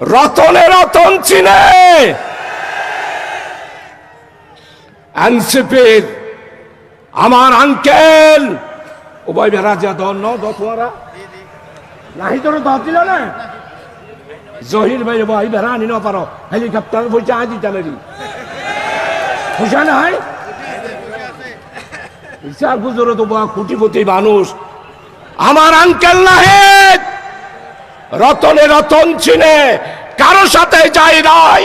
রতনে রতন চিনে। এনসিপির আমার আঙ্কেল। উভয় বেড়া যা দল ন দোয়ারা নাহি তোর দল দিল না? জহির ভাই ভাই বেড়া আনি ন হেলিকপ্টার পয়সা আজ দিতে মেরি পয়সা নাই গুজরে তো বা কোটিপতি মানুষ। আমার আঙ্কেল নাহেদ। রতনে রতন চিনে, কারও সাথে যাই নাই।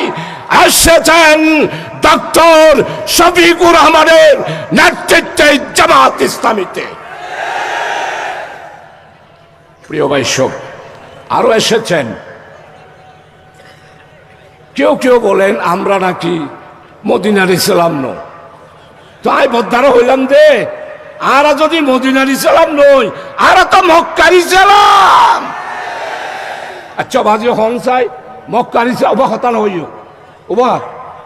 এসেছেন ডক্টর শফিকুর রহমানের নেতৃত্বে জামাত ইসলামীতে। প্রিয় বৈশব আরও এসেছেন। কেউ কেউ বলেন, আমরা নাকি মদিনার ইসলাম ন তাই বদ্ধার হইলাম দে, আরা যদি মদিনার ইসলাম নই, আরা তো মক্কার ইসলাম। আচ্ছা বাজি হন চাই। মক্কার ইসলাম ওবা হতা নহইও ওবা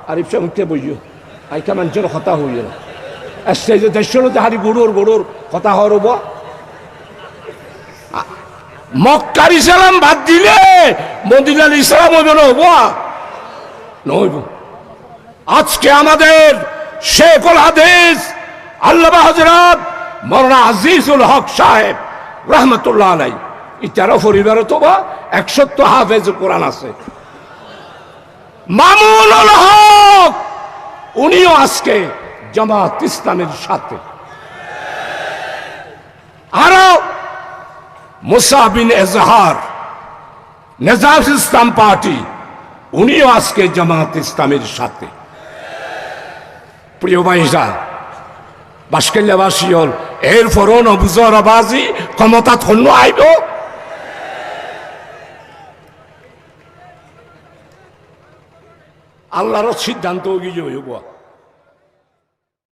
আরিফ সে মুখে বইও আইকা মানুষের হতা হইও আসছে যে দেশের হারি গরুর গরুর হতা হর ওবা মক্কার ইসলাম বাদ দিলে মদিনার ইসলাম হইব না ওবা নইব আজকে আমাদের শেখুল হাদিস আল্লাহ হজরত মৌলানা আজিজুল হক সাহেব, রহমতুল্লাহ আলাই ইতারও পরিবার তো বা একশত হাফেজ কোরআন আছে। মামুনুল হক, উনিও আজকে জামাত ইসলামের সাথে। আরও মুসাবিন এজাহার নেজাজ ইসলাম পার্টি, উনিও আজকে জামাত ইসলামের সাথে। প্রিয় ভাইরা বাসকেল্লাবাসী হল এর পরও নবুজর আবাজি ক্ষমতা ধন্য আইব। আল্লাহর সিদ্ধান্ত গিয়ে হইব।